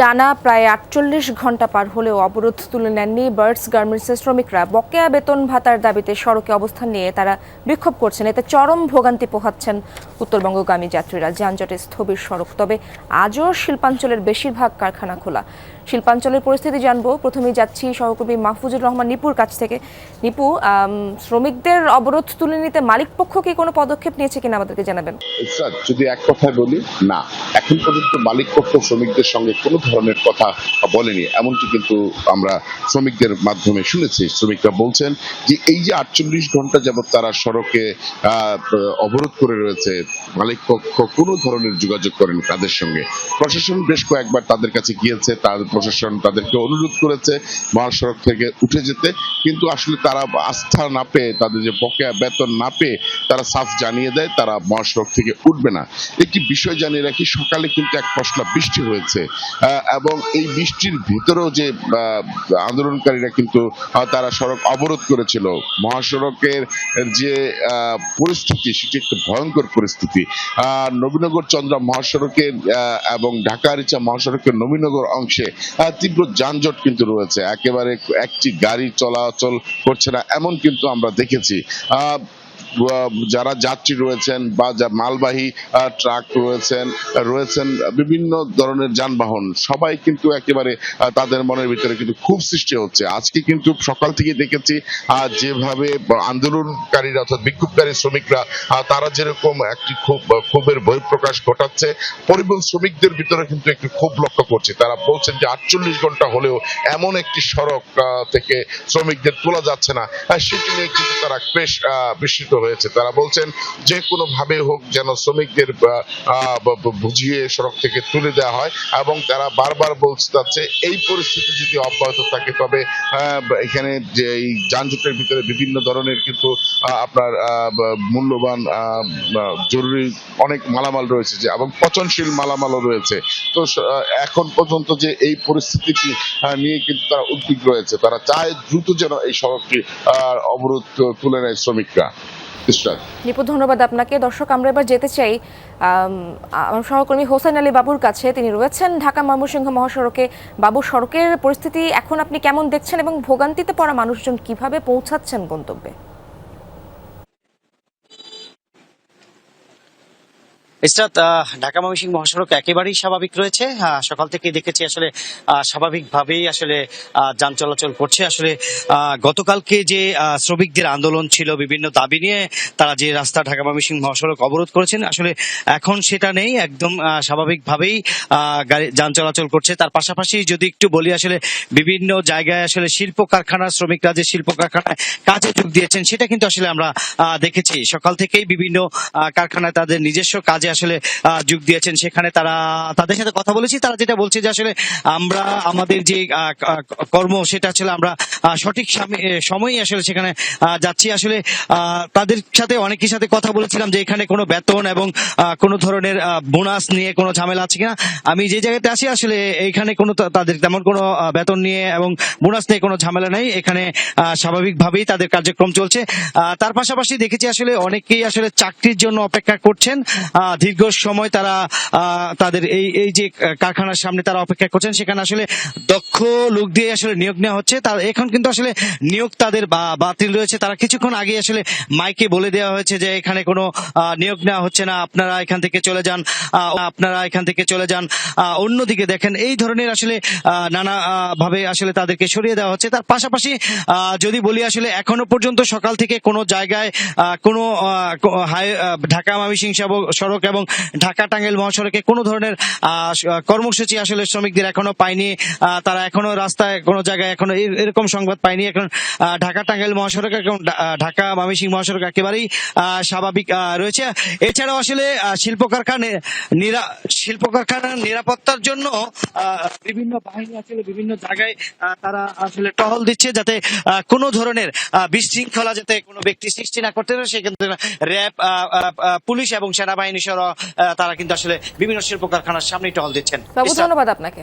টানা প্রায় আটচল্লিশ ঘণ্টা পার হলেও অবরোধ তুলে নেননি বার্ডস গার্মেন্টসের শ্রমিকরা। বকেয়া বেতন ভাতার দাবিতে সড়কে অবস্থান নিয়ে তারা বিক্ষোভ করছেন। এতে চরম ভোগান্তি পোহাচ্ছেন উত্তরবঙ্গগামী যাত্রীরা। যানজটে স্থবির সড়ক। তবে আজও শিল্পাঞ্চলের বেশিরভাগ কারখানা খোলা। শিল্পাঞ্চলের পরিস্থিতি জানব। প্রথমে যাচ্ছি সহকর্মী মাহফুজুর রহমান নিপুর কাছ থেকে। নিপু শ্রমিকদের অবরোধ তুলে নিতে মালিক পক্ষ কি কোনো পদক্ষেপ নিয়েছে কিনা আমাদেরকে জানাবেন। যদি এক কথায় বলি, না। এখন পর্যন্ত মালিক পক্ষ শ্রমিকদের সঙ্গে কোনো ধরনের কথা বলেনি। এমনটি কিন্তু আমরা শ্রমিকদের মাধ্যমে শুনেছি। শ্রমিকরা বলছেন যে এই যে আটচল্লিশ ঘণ্টা যাবত তারা সড়কে অবরোধ করে রয়েছে মালিক পক্ষ কোনো ধরনের যোগাযোগ করেনি তাদের সঙ্গে। প্রশাসন বেশ কয়েকবার তাদের কাছে গিয়েছে তার প্রশাসন তাদেরকে অনুরোধ করেছে মহাসড়ক থেকে উঠে যেতে। কিন্তু আসলে তারা আস্থা না পেয়ে তাদের যে বকেয়া বেতন না পেয়ে তারা সাফ জানিয়ে দেয় তারা মহাসড়ক থেকে উঠবে না। একটি বিষয় জানিয়ে রাখি সকালে কিন্তু এক পশলা বৃষ্টি হয়েছে। আহ, এবং এই বৃষ্টির ভিতরেও যে আন্দোলনকারীরা কিন্তু তারা সড়ক অবরোধ করেছিল। মহাসড়কের যে পরিস্থিতি, সেটি একটি ভয়ঙ্কর পরিস্থিতি। নবীনগর চন্দ্রা মহাসড়কের এবং ঢাকা রিচা মহাসড়কের নবীনগর অংশে তীব্র যানজট কিন্তু রয়েছে। একেবারে একটি গাড়ি চলাচল করছে না, এমন কিন্তু আমরা দেখেছি। যারা যাত্রী রয়েছেন বা মালবাহী ট্রাক রয়েছেন রয়েছেন বিভিন্ন ধরনের যানবাহন, সবাই কিন্তু একেবারে তাদের মনের ভিতরে কিন্তু খুব সৃষ্টি হচ্ছে। আজকে কিন্তু সকাল থেকে দেখেছি যেভাবে আন্দোলনকারীরা অর্থাৎ বিক্ষোভকারী শ্রমিকরা তারা যেরকম একটি খুব ক্ষোভের বহিঃপ্রকাশ ঘটাচ্ছে, পরিবহন শ্রমিকদের ভিতরে কিন্তু একটি ক্ষোভ লক্ষ্য করছে। তারা বলছেন যে আটচল্লিশ ঘণ্টা হলেও এমন একটি সড়ক থেকে শ্রমিকদের তোলা যাচ্ছে না। সেটি নিয়ে কিন্তু তারা বেশ বিস্মিত হয়েছে। তারা বলছেন, যে কোনো ভাবে হোক যেন শ্রমিকদের বুঝিয়ে সড়ক থেকে তুলে দেওয়া হয় এবং তারা বারবার বলতে চাচ্ছে এই পরিস্থিতি যদি অব্যাহত থাকে, তবে এখানে যে এই যানজটের ভিতরে বিভিন্ন ধরনের কিন্তু আপনার মূল্যবান জরুরি অনেক মালামাল রয়েছে যে, এবং পচনশীল মালামালও রয়েছে। তো এখন পর্যন্ত যে এই পরিস্থিতিটি নিয়ে কিন্তু তারা উদ্বিগ্ন রয়েছে তারা চায় দ্রুত যেন এই সড়কটি অবরোধ তুলে নেয় শ্রমিকরা। ইসরাত নিপু, ধন্যবাদ আপনাকে। দর্শক, আমরা এবার যেতে চাই আমার সহকর্মী হোসেন আলী বাবুর কাছে। তিনি রয়েছেন ঢাকা ময়মনসিংহ মহাসড়কে। বাবু, সড়কের পরিস্থিতি এখন আপনি কেমন দেখছেন এবং ভোগান্তিতে পড়া মানুষজন কীভাবে পৌঁছাচ্ছেন গন্তব্যে ইসরাত ঢাকা ময়মনসিংহ মহাসড়ক একেবারেই স্বাভাবিক রয়েছে। সকাল থেকে দেখেছি আসলে স্বাভাবিকভাবেই আসলে যান চলাচল করছে। আসলে গতকালকে যে শ্রমিকদের আন্দোলন ছিল বিভিন্ন দাবি নিয়ে, তারা যে রাস্তা ঢাকা ময়মনসিংহ মহাসড়ক অবরোধ করেছেন, আসলে এখন সেটা নেই। একদম স্বাভাবিকভাবেই গাড়ি, যান চলাচল করছে। তার পাশাপাশি যদি একটু বলি, আসলে বিভিন্ন জায়গায় আসলে শিল্প কারখানার শ্রমিকরা যে শিল্প কারখানায় কাজে যোগ দিয়েছেন, সেটা কিন্তু আসলে আমরা দেখেছি। সকাল থেকেই বিভিন্ন কারখানায় তাদের নিজস্ব কাজে আসলে যোগ দিয়েছেন সেখানে তারা তাদের সাথে কথা বলেছি। তারা যেটা বলছে যে আসলে আমরা আমাদের যে কর্ম সেটা আসলে আমরা সঠিক সামে- এ, সময়ে আসলে সেখানে যাচ্ছি। আসলে তাদের সাথে অনেকের সাথে কথা বলেছিলাম যে এখানে কোনো বেতন এবং কোনো ধরনের বোনাস নিয়ে কোনো ঝামেলা আছে কিনা। আমি যে জায়গাতে আছি আসলে এখানে কোনো তাদের তেমন কোনো বেতন নিয়ে এবং বোনাস নিয়ে কোনো ঝামেলা নেই। এখানে স্বাভাবিকভাবেই তাদের কার্যক্রম চলছে। তার পাশাপাশি দেখেছি আসলে অনেকেই আসলে চাকরির জন্য অপেক্ষা করছেন। দীর্ঘ সময় তারা তাদের এই এই যে কারখানার সামনে তারা অপেক্ষা করছেন, সেখানে আসলে দক্ষ লোক দিয়ে আসলে নিয়োগ নেওয়া হচ্ছে। তার এখন কিন্তু আসলে নিয়োগ তাদের বাতিল রয়েছে। তারা কিছুক্ষণ আগে আসলে মাইকে বলে দেওয়া হয়েছে যে, এখানে কোনো নিয়োগ নেওয়া হচ্ছে না, আপনারা এখান থেকে চলে যান আপনারা এখান থেকে চলে যান। অন্যদিকে দেখেন, এই ধরনের আসলে নানা ভাবে আসলে তাদেরকে সরিয়ে দেওয়া হচ্ছে। তার পাশাপাশি যদি বলি আসলে এখনও পর্যন্ত সকাল থেকে কোনো জায়গায় কোনো ঢাকা ময়মনসিংহ সব- সড়ক এবং ঢাকা টাঙ্গাইল মহাসড়কে কোনো ধরনের কর্মসূচি আসলে শ্রমিকদের এখনও পায়নি। তারা এখনও রাস্তায়, কোনো জায়গায় এখনও এরকম সংবাদ পায়নি। এখন ঢাকা টাঙ্গাইল মহাসড়ক এবং ঢাকা মামিসিং মহাসড়ক একেবারেই স্বাভাবিক রয়েছে। এছাড়াও আসলে শিল্প কারখানা শিল্প কারখানার নিরাপত্তার জন্য বিভিন্ন বাহিনী আসলে বিভিন্ন জায়গায় তারা আসলে টহল দিচ্ছে যাতে কোনো ধরনের বিশৃঙ্খলা যাতে কোনো ব্যক্তি সৃষ্টি না করতে পারে, সেক্ষেত্রে র্যাব পুলিশ এবং সেনাবাহিনী সহ তারা কিন্তু আসলে বিভিন্ন শিল্প কারখানার সামনে টহল দিচ্ছেন। ধন্যবাদ আপনাকে।